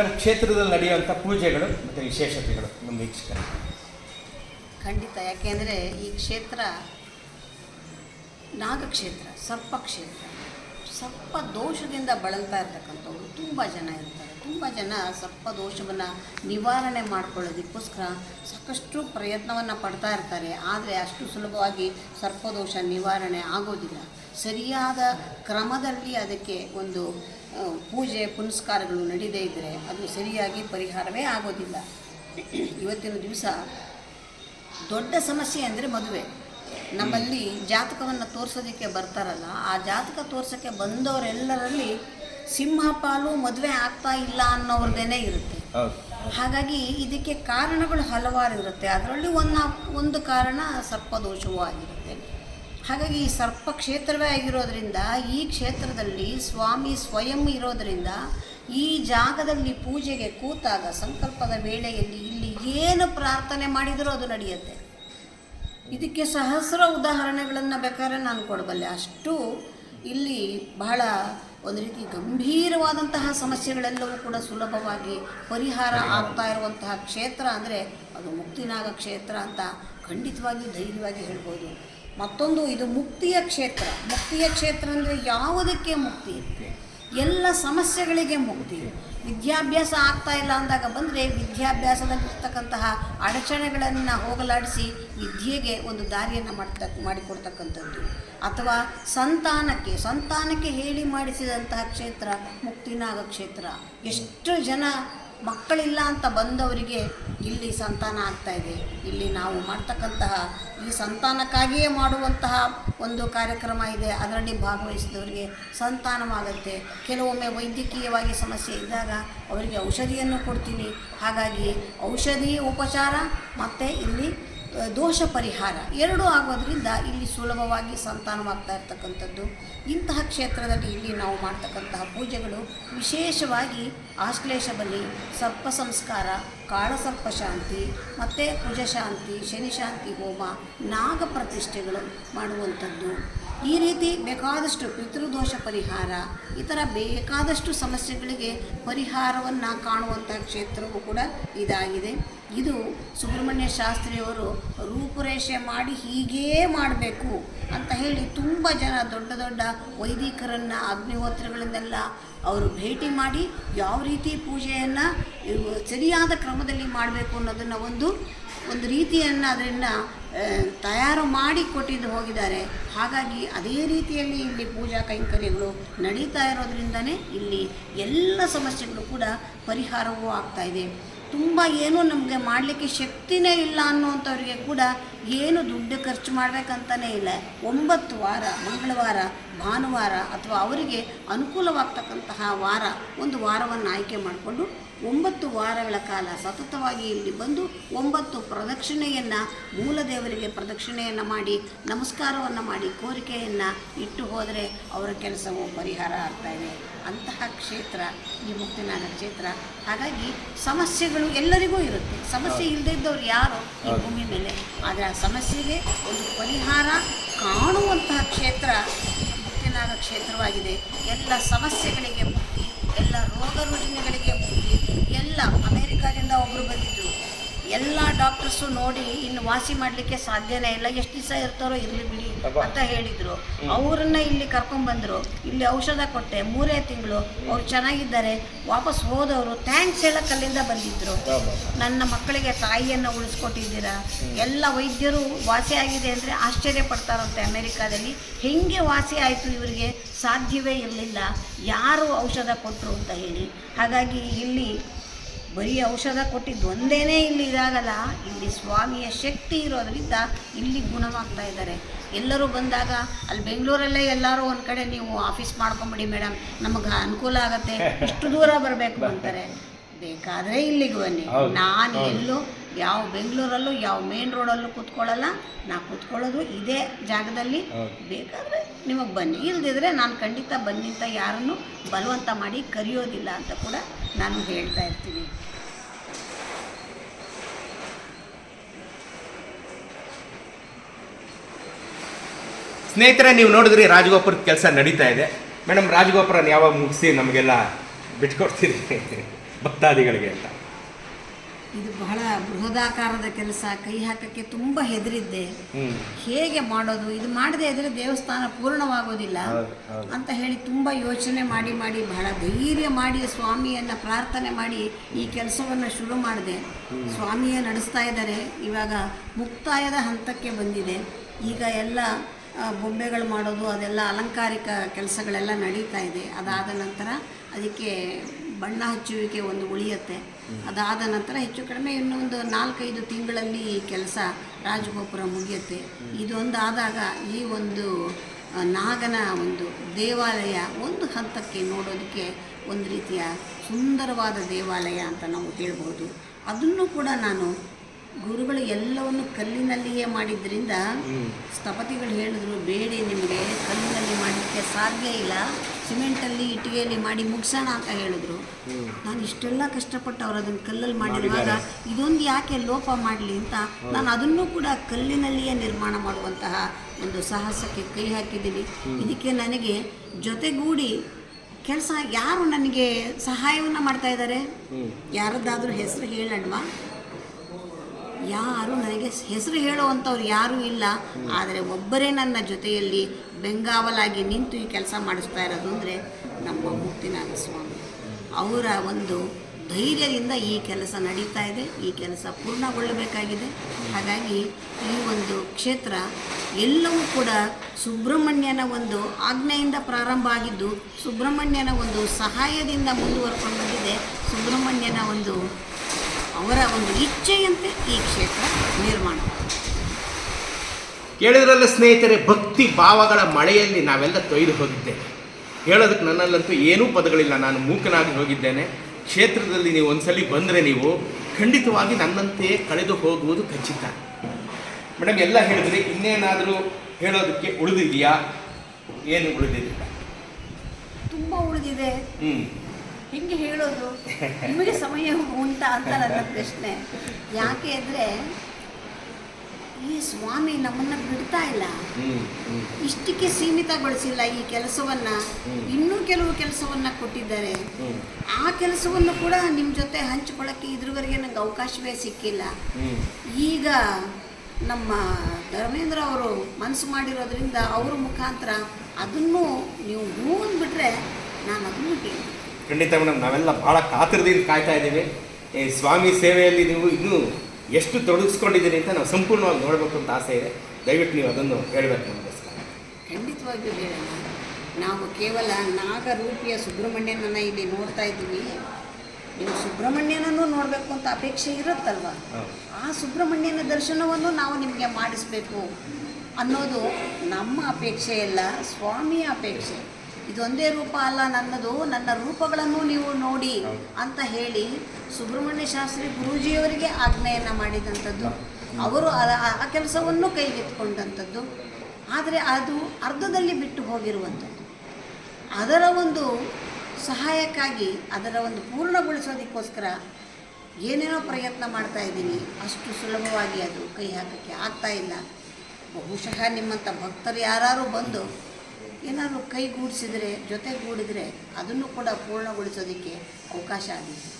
Madam ಕ್ಷೇತ್ರದಲ್ಲಿ ನಡೆಯುವಂಥ ಪೂಜೆಗಳು ಮತ್ತು ವಿಶೇಷತೆಗಳು ನಮ್ಮ ವೀಕ್ಷಕರು ಖಂಡಿತ, ಯಾಕೆಂದರೆ ಈ ಕ್ಷೇತ್ರ ನಾಗಕ್ಷೇತ್ರ, ಸರ್ಪ ಕ್ಷೇತ್ರ, ಸರ್ಪ ದೋಷದಿಂದ ಬಳಲ್ತಾ ಇರ್ತಕ್ಕಂಥವ್ರು ತುಂಬ ಜನ ಇರ್ತಾರೆ. ತುಂಬ ಜನ ಸರ್ಪ ದೋಷವನ್ನು ನಿವಾರಣೆ ಮಾಡ್ಕೊಳ್ಳೋದಕ್ಕೋಸ್ಕರ ಸಾಕಷ್ಟು ಪ್ರಯತ್ನವನ್ನು ಪಡ್ತಾ ಇರ್ತಾರೆ. ಆದರೆ ಅಷ್ಟು ಸುಲಭವಾಗಿ ಸರ್ಪದೋಷ ನಿವಾರಣೆ ಆಗೋದಿಲ್ಲ. ಸರಿಯಾದ ಕ್ರಮದಲ್ಲಿ ಅದಕ್ಕೆ ಒಂದು ಪೂಜೆ ಪುನಸ್ಕಾರಗಳು ನಡೀದೇ ಇದ್ದರೆ ಅದು ಸರಿಯಾಗಿ ಪರಿಹಾರವೇ ಆಗೋದಿಲ್ಲ. ಇವತ್ತಿನ ದಿವಸ ದೊಡ್ಡ ಸಮಸ್ಯೆ ಅಂದರೆ ಮದುವೆ. ನಮ್ಮಲ್ಲಿ ಜಾತಕವನ್ನು ತೋರಿಸೋದಕ್ಕೆ ಬರ್ತಾರಲ್ಲ ಆ ಜಾತಕ ತೋರ್ಸೋಕ್ಕೆ ಬಂದವರೆಲ್ಲರಲ್ಲಿ ಸಿಂಹಪಾಲು ಮದುವೆ ಆಗ್ತಾ ಇಲ್ಲ ಅನ್ನೋರ್ದೇನೆ ಇರುತ್ತೆ. ಹಾಗಾಗಿ ಇದಕ್ಕೆ ಕಾರಣಗಳು ಹಲವಾರು ಇರುತ್ತೆ. ಅದರಲ್ಲಿ ಒಂದು ಒಂದು ಕಾರಣ ಸರ್ಪದೋಷವೂ ಆಗಿರುತ್ತೆ. ಹಾಗಾಗಿ ಈ ಸರ್ಪ ಕ್ಷೇತ್ರವೇ ಆಗಿರೋದ್ರಿಂದ, ಈ ಕ್ಷೇತ್ರದಲ್ಲಿ ಸ್ವಾಮಿ ಸ್ವಯಂ ಇರೋದರಿಂದ ಈ ಜಾಗದಲ್ಲಿ ಪೂಜೆಗೆ ಕೂತಾಗ ಸಂಕಲ್ಪದ ವೇಳೆಯಲ್ಲಿ ಇಲ್ಲಿ ಏನು ಪ್ರಾರ್ಥನೆ ಮಾಡಿದರೂ ಅದು ನಡೆಯುತ್ತೆ. ಇದಕ್ಕೆ ಸಹಸ್ರ ಉದಾಹರಣೆಗಳನ್ನು ಬೇಕಾದ್ರೆ ನಾನು ಕೊಡಬಲ್ಲೆ. ಅಷ್ಟು ಇಲ್ಲಿ ಬಹಳ ಒಂದು ರೀತಿ ಗಂಭೀರವಾದಂತಹ ಸಮಸ್ಯೆಗಳೆಲ್ಲವೂ ಕೂಡ ಸುಲಭವಾಗಿ ಪರಿಹಾರ ಆಗ್ತಾ ಇರುವಂತಹ ಕ್ಷೇತ್ರ ಅಂದರೆ ಅದು ಮುಕ್ತಿನಾಗ ಕ್ಷೇತ್ರ ಅಂತ ಖಂಡಿತವಾಗಿಯೂ ಧೈರ್ಯವಾಗಿ ಹೇಳ್ಬೋದು. ಮತ್ತೊಂದು ಇದು ಮುಕ್ತಿಯ ಕ್ಷೇತ್ರ. ಮುಕ್ತಿಯ ಕ್ಷೇತ್ರ ಅಂದರೆ ಯಾವುದಕ್ಕೆ ಮುಕ್ತಿ? ಎಲ್ಲ ಸಮಸ್ಯೆಗಳಿಗೆ ಮುಕ್ತಿ. ವಿದ್ಯಾಭ್ಯಾಸ ಆಗ್ತಾ ಇಲ್ಲ ಅಂದಾಗ ಬಂದರೆ ವಿದ್ಯಾಭ್ಯಾಸದಲ್ಲಿರ್ತಕ್ಕಂತಹ ಅಡಚಣೆಗಳನ್ನು ಹೋಗಲಾಡಿಸಿ ವಿದ್ಯೆಗೆ ಒಂದು ದಾರಿಯನ್ನು ಮಾಡ್ತ, ಮಾಡಿಕೊಡ್ತಕ್ಕಂಥದ್ದು. ಅಥವಾ ಸಂತಾನಕ್ಕೆ ಸಂತಾನಕ್ಕೆ ಹೇಳಿ ಮಾಡಿಸಿದಂತಹ ಕ್ಷೇತ್ರ ಮುಕ್ತಿನಾಗ ಕ್ಷೇತ್ರ. ಎಷ್ಟು ಜನ ಮಕ್ಕಳಿಲ್ಲ ಅಂತ ಬಂದವರಿಗೆ ಇಲ್ಲಿ ಸಂತಾನ ಆಗ್ತಾ ಇದೆ. ಇಲ್ಲಿ ನಾವು ಮಾಡ್ತಕ್ಕಂತಹ ಈ ಸಂತಾನಕ್ಕಾಗಿಯೇ ಮಾಡುವಂತಹ ಒಂದು ಕಾರ್ಯಕ್ರಮ ಇದೆ. ಅದರಲ್ಲಿ ಭಾಗವಹಿಸಿದವರಿಗೆ ಸಂತಾನವಾಗುತ್ತೆ. ಕೆಲವೊಮ್ಮೆ ವೈದ್ಯಕೀಯವಾಗಿ ಸಮಸ್ಯೆ ಇದ್ದಾಗ ಅವರಿಗೆ ಔಷಧಿಯನ್ನು ಕೊಡ್ತೀನಿ. ಹಾಗಾಗಿ ಔಷಧಿ ಉಪಚಾರ ಮತ್ತು ಇಲ್ಲಿ ದೋಷ ಪರಿಹಾರ. ಎರಡೂ ಆಗೋದ್ರಿಂದ ಇಲ್ಲಿ ಸುಲಭವಾಗಿ ಸಂತಾನವಾಗ್ತಾ ಇರ್ತಕ್ಕಂಥದ್ದು. ಇಂತಹ ಕ್ಷೇತ್ರದಲ್ಲಿ ಇಲ್ಲಿ ನಾವು ಮಾಡ್ತಕ್ಕಂತಹ ಪೂಜೆಗಳು ವಿಶೇಷವಾಗಿ ಆಶ್ಲೇಷ ಬಲಿ, ಸರ್ಪ ಸಂಸ್ಕಾರ, ಕಾಳಸರ್ಪ ಶಾಂತಿ, ಮತ್ತು ಕುಜಶಾಂತಿ, ಶನಿಶಾಂತಿ ಹೋಮ, ನಾಗ ಪ್ರತಿಷ್ಠೆಗಳು ಮಾಡುವಂಥದ್ದು. ಈ ರೀತಿ ಬೇಕಾದಷ್ಟು ಪಿತೃದೋಷ ಪರಿಹಾರ ಈ ಥರ ಬೇಕಾದಷ್ಟು ಸಮಸ್ಯೆಗಳಿಗೆ ಪರಿಹಾರವನ್ನು ಕಾಣುವಂಥ ಕ್ಷೇತ್ರವೂ ಕೂಡ ಇದಾಗಿದೆ. ಇದು ಸುಬ್ರಹ್ಮಣ್ಯ ಶಾಸ್ತ್ರಿಯವರು ರೂಪುರೇಷೆ ಮಾಡಿ ಹೀಗೇ ಮಾಡಬೇಕು ಅಂತ ಹೇಳಿ ತುಂಬ ಜನ ದೊಡ್ಡ ದೊಡ್ಡ ವೈದಿಕರನ್ನು, ಅಗ್ನಿಹೋತ್ರಗಳನ್ನೆಲ್ಲ ಅವರು ಭೇಟಿ ಮಾಡಿ ಯಾವ ರೀತಿ ಪೂಜೆಯನ್ನು ಸರಿಯಾದ ಕ್ರಮದಲ್ಲಿ ಮಾಡಬೇಕು ಅನ್ನೋದನ್ನು ಒಂದು ಒಂದು ರೀತಿಯನ್ನು ಅದನ್ನು ತಯಾರು ಮಾಡಿ ಕೊಟ್ಟಿದ್ದು ಹೋಗಿದ್ದಾರೆ. ಹಾಗಾಗಿ ಅದೇ ರೀತಿಯಲ್ಲಿ ಇಲ್ಲಿ ಪೂಜಾ ಕೈಂಕರ್ಯಗಳು ನಡೀತಾ ಇರೋದ್ರಿಂದನೇ ಇಲ್ಲಿ ಎಲ್ಲ ಸಮಸ್ಯೆಗಳು ಕೂಡ ಪರಿಹಾರವೂ ಆಗ್ತಾ ಇದೆ. ತುಂಬ ಏನೂ ನಮಗೆ ಮಾಡಲಿಕ್ಕೆ ಶಕ್ತಿನೇ ಇಲ್ಲ ಅನ್ನೋವಂಥವ್ರಿಗೆ ಕೂಡ ಏನು ದುಡ್ಡು ಖರ್ಚು ಮಾಡಬೇಕಂತಲೇ ಇಲ್ಲ. ಒಂಬತ್ತು ವಾರ, ಮಂಗಳವಾರ, ಭಾನುವಾರ ಅಥವಾ ಅವರಿಗೆ ಅನುಕೂಲವಾಗ್ತಕ್ಕಂತಹ ವಾರ ಒಂದು ವಾರವನ್ನು ಆಯ್ಕೆ ಮಾಡಿಕೊಂಡು ಒಂಬತ್ತು ವಾರಗಳ ಕಾಲ ಸತತವಾಗಿ ಇಲ್ಲಿ ಬಂದು ಒಂಬತ್ತು ಪ್ರದಕ್ಷಿಣೆಯನ್ನು ಮೂಲ ದೇವರಿಗೆ ಪ್ರದಕ್ಷಿಣೆಯನ್ನು ಮಾಡಿ ನಮಸ್ಕಾರವನ್ನು ಮಾಡಿ ಕೋರಿಕೆಯನ್ನು ಇಟ್ಟು ಹೋದರೆ ಅವರ ಕೆಲಸವು ಪರಿಹಾರ ಆಗ್ತಾ ಇದೆ. ಅಂತಹ ಕ್ಷೇತ್ರ ಈ ಮುಕ್ತಿನಾಗ ಕ್ಷೇತ್ರ. ಹಾಗಾಗಿ ಸಮಸ್ಯೆಗಳು ಎಲ್ಲರಿಗೂ ಇರುತ್ತೆ. ಸಮಸ್ಯೆ ಇಲ್ಲದೇ ಇದ್ದವ್ರು ಯಾರು ಈ ಭೂಮಿ ಮೇಲೆ? ಆದರೆ ಆ ಸಮಸ್ಯೆಗೆ ಒಂದು ಪರಿಹಾರ ಕಾಣುವಂತಹ ಕ್ಷೇತ್ರ ಮುಕ್ತಿನಾಗ ಕ್ಷೇತ್ರವಾಗಿದೆ. ಎಲ್ಲ ಸಮಸ್ಯೆಗಳಿಗೆ ಮುಕ್ತಿ ಎಲ್ಲ ರೋಗ ರುಜಿನಗಳಿಗೆ ಮುಕ್ತಿ. ಎಲ್ಲ ಅಮೇರಿಕಾದಿಂದ ಒಬ್ಬರು ಬಂದಿದ್ದರು ಎಲ್ಲ ಡಾಕ್ಟರ್ಸು ನೋಡಿ ಇನ್ನು ವಾಸಿ ಮಾಡಲಿಕ್ಕೆ ಸಾಧ್ಯನೇ ಇಲ್ಲ ಎಷ್ಟು ದಿವಸ ಇರ್ತಾರೋ ಇರಲಿ ಬಿಡಿ ಅಂತ ಹೇಳಿದರು. ಅವರನ್ನ ಇಲ್ಲಿ ಕರ್ಕೊಂಡ್ಬಂದರು ಇಲ್ಲಿ ಔಷಧ ಕೊಟ್ಟೆ ಮೂರೇ ತಿಂಗಳು. ಅವ್ರು ಚೆನ್ನಾಗಿದ್ದಾರೆ ವಾಪಸ್ ಹೋದವರು ಥ್ಯಾಂಕ್ಸ್ ಹೇಳಕ್ಕೆ ಅಲ್ಲಿಂದ ಬಂದಿದ್ದರು ನನ್ನ ಮಕ್ಕಳಿಗೆ ತಾಯಿಯನ್ನು ಉಳಿಸ್ಕೊಟ್ಟಿದ್ದೀರಾ? ಎಲ್ಲ ವೈದ್ಯರು ವಾಸಿ ಆಗಿದೆ ಅಂದರೆ ಆಶ್ಚರ್ಯ ಪಡ್ತಾರಂತೆ ಅಮೇರಿಕಾದಲ್ಲಿ. ಹೆಂಗೆ ವಾಸಿ ಆಯಿತು ಇವರಿಗೆ? ಸಾಧ್ಯವೇ ಇರಲಿಲ್ಲ. ಯಾರು ಔಷಧ ಕೊಟ್ಟರು ಅಂತ ಹೇಳಿ. ಹಾಗಾಗಿ ಇಲ್ಲಿ ಬರೀ ಔಷಧ ಕೊಟ್ಟಿದ್ದು ಒಂದೇನೇ ಇಲ್ಲಿ ಇದಾಗಲ್ಲ. ಇಲ್ಲಿ ಸ್ವಾಮಿಯ ಶಕ್ತಿ ಇರೋದರಿಂದ ಇಲ್ಲಿ ಗುಣವಾಗ್ತಾ ಇದ್ದಾರೆ. ಎಲ್ಲರೂ ಬಂದಾಗ ಅಲ್ಲಿ ಬೆಂಗಳೂರಲ್ಲೇ ಎಲ್ಲರೂ ಒಂದು ಕಡೆ ನೀವು ಆಫೀಸ್ ಮಾಡ್ಕೊಂಬಿಡಿ ಮೇಡಮ್ ನಮಗೆ ಅನುಕೂಲ ಆಗುತ್ತೆ. ಇಷ್ಟು ದೂರ ಬರಬೇಕು ಅಂತಾರೆ. ಬೇಕಾದರೆ ಇಲ್ಲಿಗೆ ಬನ್ನಿ. ನಾನು. ಎಲ್ಲೂ ಯಾವ ಬೆಂಗಳೂರಲ್ಲೂ ಯಾವ ಮೇನ್ ರೋಡಲ್ಲೂ ಕೂತ್ಕೊಳ್ಳಲ್ಲ. ನಾ ಕೂತ್ಕೊಳ್ಳೋದು ಇದೇ ಜಾಗದಲ್ಲಿ. ಬೇಕಾದರೆ ನಿಮಗೆ ಬನ್ನಿ. ಇಲ್ದಿದ್ರೆ ನಾನು ಖಂಡಿತ ಬನ್ನಿ ಅಂತ ಯಾರನ್ನು ಬಲವಂತ ಮಾಡಿ ಕರೆಯೋದಿಲ್ಲ ಅಂತ ಕೂಡ ನಾನು ಹೇಳ್ತಾ ಇರ್ತೀನಿ. ಸ್ನೇಹಿತರೆ, ನೀವು ನೋಡಿದ್ರಿ ರಾಜಗೋಪುರದ ಕೆಲಸ ನಡೀತಾ ಇದೆ. ಮೇಡಮ್ ರಾಜಗೋಪುರನ ಯಾವಾಗ ಮುಗಿಸಿ ನಮಗೆಲ್ಲ ಬಿಟ್ಕೊಡ್ತೀರಿ? ಭಕ್ತಾದಿಗಳಿಗೆ ಅಂತ. ಇದು ಬಹಳ ಬೃಹದಾಕಾರದ ಕೆಲಸ ಕೈ ಹಾಕಕ್ಕೆ ತುಂಬ ಹೆದರಿದ್ದೆ. ಹೇಗೆ ಮಾಡೋದು? ಇದು ಮಾಡದೆ ಇದ್ರೆ ದೇವಸ್ಥಾನ ಪೂರ್ಣವಾಗೋದಿಲ್ಲ. ಅಂತ ಹೇಳಿ ತುಂಬ ಯೋಚನೆ ಮಾಡಿ ಮಾಡಿ ಬಹಳ ಧೈರ್ಯ ಮಾಡಿ ಸ್ವಾಮಿಯನ್ನ ಪ್ರಾರ್ಥನೆ ಮಾಡಿ ಈ ಕೆಲಸವನ್ನು ಶುರು ಮಾಡಿದೆ. ಸ್ವಾಮಿಯೇ ನಡೆಸ್ತಾ ಇದ್ದಾರೆ. ಇವಾಗ ಮುಕ್ತಾಯದ ಹಂತಕ್ಕೆ ಬಂದಿದೆ. ಈಗ ಎಲ್ಲ ಬೊಂಬೆಗಳು ಮಾಡೋದು ಅದೆಲ್ಲ ಅಲಂಕಾರಿಕ ಕೆಲಸಗಳೆಲ್ಲ ನಡೀತಾ ಇದೆ. ಅದಾದ ನಂತರ ಅದಕ್ಕೆ ಬಣ್ಣ ಹಚ್ಚುವಿಕೆ ಒಂದು ಉಳಿಯುತ್ತೆ. ಅದಾದ ನಂತರ ಹೆಚ್ಚು ಕಡಿಮೆ ಇನ್ನೊಂದು ನಾಲ್ಕೈದು ತಿಂಗಳಲ್ಲಿ ಕೆಲಸ ರಾಜಗೋಪುರ ಮುಗಿಯುತ್ತೆ. ಇದೊಂದು ಆದಾಗ ಈ ಒಂದು ನಾಗನ ಒಂದು ದೇವಾಲಯ ಒಂದು ಹಂತಕ್ಕೆ ನೋಡೋದಕ್ಕೆ ಒಂದು ರೀತಿಯ ಸುಂದರವಾದ ದೇವಾಲಯ ಅಂತ ನಾವು ಹೇಳ್ಬೋದು. ಅದನ್ನು ಕೂಡ ನಾನು ಗುರುಗಳು ಎಲ್ಲವನ್ನು ಕಲ್ಲಿನಲ್ಲಿಯೇ ಮಾಡಿದ್ರಿಂದ ಸ್ಥಪತಿಗಳು ಹೇಳಿದ್ರು ಬೇಡಿ ನಿಮಗೆ ಕಲ್ಲಿನಲ್ಲಿ ಮಾಡಲಿಕ್ಕೆ ಸಾಧ್ಯ ಇಲ್ಲ ಸಿಮೆಂಟಲ್ಲಿ ಇಟ್ಟಿಗೆಯಲ್ಲಿ ಮಾಡಿ ಮುಗಿಸೋಣ ಅಂತ ಹೇಳಿದ್ರು. ನಾನು ಇಷ್ಟೆಲ್ಲ ಕಷ್ಟಪಟ್ಟು ಅವ್ರು ಅದನ್ನು ಕಲ್ಲಲ್ಲಿ ಮಾಡಿರುವಾಗ ಇದೊಂದು ಯಾಕೆ ಲೋಪ ಮಾಡಲಿ ಅಂತ ನಾನು ಅದನ್ನು ಕೂಡ ಕಲ್ಲಿನಲ್ಲಿಯೇ ನಿರ್ಮಾಣ ಮಾಡುವಂತಹ ಒಂದು ಸಾಹಸಕ್ಕೆ ಕೈ ಹಾಕಿದ್ದೀನಿ. ಇದಕ್ಕೆ ನನಗೆ ಜೊತೆಗೂಡಿ ಕೆಲಸ ಯಾರು ನನಗೆ ಸಹಾಯವನ್ನು ಮಾಡ್ತಾ ಇದ್ದಾರೆ? ಯಾರದ್ದಾದ್ರೂ ಹೆಸರು ಹೇಳಣ್ವಾ? ಯಾರು ನನಗೆ ಹೆಸರು ಹೇಳುವಂಥವ್ರು ಯಾರೂ ಇಲ್ಲ, ಆದರೆ ಒಬ್ಬರೇ ನನ್ನ ಜೊತೆಯಲ್ಲಿ ಬೆಂಗಾವಲಾಗಿ ನಿಂತು ಈ ಕೆಲಸ ಮಾಡಿಸ್ತಾ ಇರೋದು ಅಂದರೆ ನಮ್ಮ ಮುಕ್ತಿನಾಥ ಸ್ವಾಮಿ. ಅವರ ಒಂದು ಧೈರ್ಯದಿಂದ ಈ ಕೆಲಸ ನಡೀತಾ ಇದೆ, ಈ ಕೆಲಸ ಪೂರ್ಣಗೊಳ್ಳಬೇಕಾಗಿದೆ. ಹಾಗಾಗಿ ಈ ಒಂದು ಕ್ಷೇತ್ರ ಎಲ್ಲವೂ ಕೂಡ ಸುಬ್ರಹ್ಮಣ್ಯನ ಒಂದು ಆಜ್ಞೆಯಿಂದ ಪ್ರಾರಂಭ ಆಗಿದ್ದು, ಸುಬ್ರಹ್ಮಣ್ಯನ ಒಂದು ಸಹಾಯದಿಂದ ಮುಂದುವರ್ಕೊಂಡು ಬಂದಿದೆ ಸುಬ್ರಹ್ಮಣ್ಯನ ಒಂದು ಅವರ ಒಂದು ಇಚ್ಛೆಯಂತೆ ಈ ಕ್ಷೇತ್ರ ನಿರ್ಮಾಣ ಕೇಳಿದ್ರಲ್ಲ ಸ್ನೇಹಿತರೆ ಭಕ್ತಿ ಭಾವಗಳ ಮಳೆಯಲ್ಲಿ ನಾವೆಲ್ಲ ತೊಯ್ದು ಹೋಗಿದ್ದೇವೆ. ಹೇಳೋದಕ್ಕೆ ನನ್ನಲ್ಲಂತೂ ಏನೂ ಪದಗಳಿಲ್ಲ. ನಾನು ಮೂಕನಾಗಿ ಹೋಗಿದ್ದೇನೆ. ಕ್ಷೇತ್ರದಲ್ಲಿ ನೀವು ಒಂದ್ಸಲಿ ಬಂದರೆ ನೀವು ಖಂಡಿತವಾಗಿ ನನ್ನಂತೆಯೇ ಕಳೆದು ಹೋಗುವುದು ಖಚಿತ. ಮೇಡಮ್ ಎಲ್ಲ ಹೇಳಿದ್ರಿ ಇನ್ನೇನಾದರೂ ಹೇಳೋದಕ್ಕೆ ಉಳಿದಿದೆಯಾ? ಏನು ಉಳಿದಿದೆ? ತುಂಬ ಉಳಿದಿದೆ. ಹ್ಞೂ ಹೆಂಗೆ ಹೇಳೋದು ನಿಮಗೆ ಸಮಯ ಉಂಟಾ ಅಂತ ನನ್ನ ಪ್ರಶ್ನೆ. ಯಾಕೆ ಅಂದರೆ ಈ ಸ್ವಾಮಿ ನಮ್ಮನ್ನು ಬಿಡ್ತಾ ಇಲ್ಲ. ಇಷ್ಟಕ್ಕೆ ಸೀಮಿತಗೊಳಿಸಿಲ್ಲ ಈ ಕೆಲಸವನ್ನು. ಇನ್ನೂ ಕೆಲವು ಕೆಲಸವನ್ನು ಕೊಟ್ಟಿದ್ದಾರೆ. ಆ ಕೆಲಸವನ್ನು ಕೂಡ ನಿಮ್ಮ ಜೊತೆ ಹಂಚಿಕೊಳ್ಳೋಕ್ಕೆ ಇದ್ರವರೆಗೆ ನಂಗೆ ಅವಕಾಶವೇ ಸಿಕ್ಕಿಲ್ಲ. ಈಗ ನಮ್ಮ ಧರ್ಮೇಂದ್ರ ಅವರು ಮನಸ್ಸು ಮಾಡಿರೋದ್ರಿಂದ ಅವ್ರ ಮುಖಾಂತರ ಅದನ್ನು ನೀವು ಹೂವನ್ನು ಬಿಟ್ಟರೆ ನಾನು ಅದನ್ನು ಹೇಳ್ತೀನಿ ಖಂಡಿತ ಮೇಡಮ್ ನಾವೆಲ್ಲ ಭಾಳ ಕಾತರದಿಂದ ಕಾಯ್ತಾ ಇದ್ದೀವಿ. ಈ ಸ್ವಾಮಿ ಸೇವೆಯಲ್ಲಿ ನೀವು ಇನ್ನೂ ಎಷ್ಟು ತೊಡಗಿಸ್ಕೊಂಡಿದ್ದೀರಿ ಅಂತ ನಾವು ಸಂಪೂರ್ಣವಾಗಿ ನೋಡಬೇಕು ಅಂತ ಆಸೆ ಇದೆ. ದಯವಿಟ್ಟು ನೀವು ಅದನ್ನು ಹೇಳಬೇಕು ನಮಗೋಸ್ಕರ. ಖಂಡಿತವಾಗಿಯೂ ಹೇಳೋಣ. ನಾವು ಕೇವಲ ನಾಗರೂಪಿಯ ಸುಬ್ರಹ್ಮಣ್ಯನನ್ನು ಇಲ್ಲಿ ನೋಡ್ತಾ ಇದ್ದೀವಿ. ನೀವು ಸುಬ್ರಹ್ಮಣ್ಯನನ್ನು ನೋಡಬೇಕು ಅಂತ ಅಪೇಕ್ಷೆ ಇರುತ್ತಲ್ವ? ಆ ಸುಬ್ರಹ್ಮಣ್ಯನ ದರ್ಶನವನ್ನು ನಾವು ನಿಮಗೆ ಮಾಡಿಸ್ಬೇಕು ಅನ್ನೋದು ನಮ್ಮ ಅಪೇಕ್ಷೆ ಅಲ್ಲ ಸ್ವಾಮಿಯ ಅಪೇಕ್ಷೆ. ಇದೊಂದೇ ರೂಪ ಅಲ್ಲ ನನ್ನದು ನನ್ನ ರೂಪಗಳನ್ನು ನೀವು ನೋಡಿ ಅಂತ ಹೇಳಿ ಸುಬ್ರಹ್ಮಣ್ಯ ಶಾಸ್ತ್ರಿ ಗುರೂಜಿಯವರಿಗೆ ಆಜ್ಞೆಯನ್ನು ಮಾಡಿದಂಥದ್ದು. ಅವರು ಆ- ಕೆಲಸವನ್ನು ಕೈಗೆತ್ಕೊಂಡಂಥದ್ದು ಆದರೆ ಅದು ಅರ್ಧದಲ್ಲಿ ಬಿಟ್ಟು ಹೋಗಿರುವಂಥದ್ದು. ಅದರ ಒಂದು ಸಹಾಯಕ್ಕಾಗಿ ಅದರ ಒಂದು ಪೂರ್ಣಗೊಳಿಸೋದಕ್ಕೋಸ್ಕರ ಏನೇನೋ ಪ್ರಯತ್ನ ಮಾಡ್ತಾ ಇದ್ದೀನಿ. ಅಷ್ಟು ಸುಲಭವಾಗಿ ಅದು ಕೈ ಹಾಕೋಕ್ಕೆ ಆಗ್ತಾ ಇಲ್ಲ. ಬಹುಶಃ ನಿಮ್ಮಂಥ ಭಕ್ತರು ಯಾರು ಬಂದು ಏನಾದರೂ ಕೈಗೂಡಿಸಿದರೆ ಜೊತೆಗೂಡಿದರೆ ಅದನ್ನು ಕೂಡ ಪೂರ್ಣಗೊಳಿಸೋದಕ್ಕೆ ಅವಕಾಶ ಆಗಿದೆ.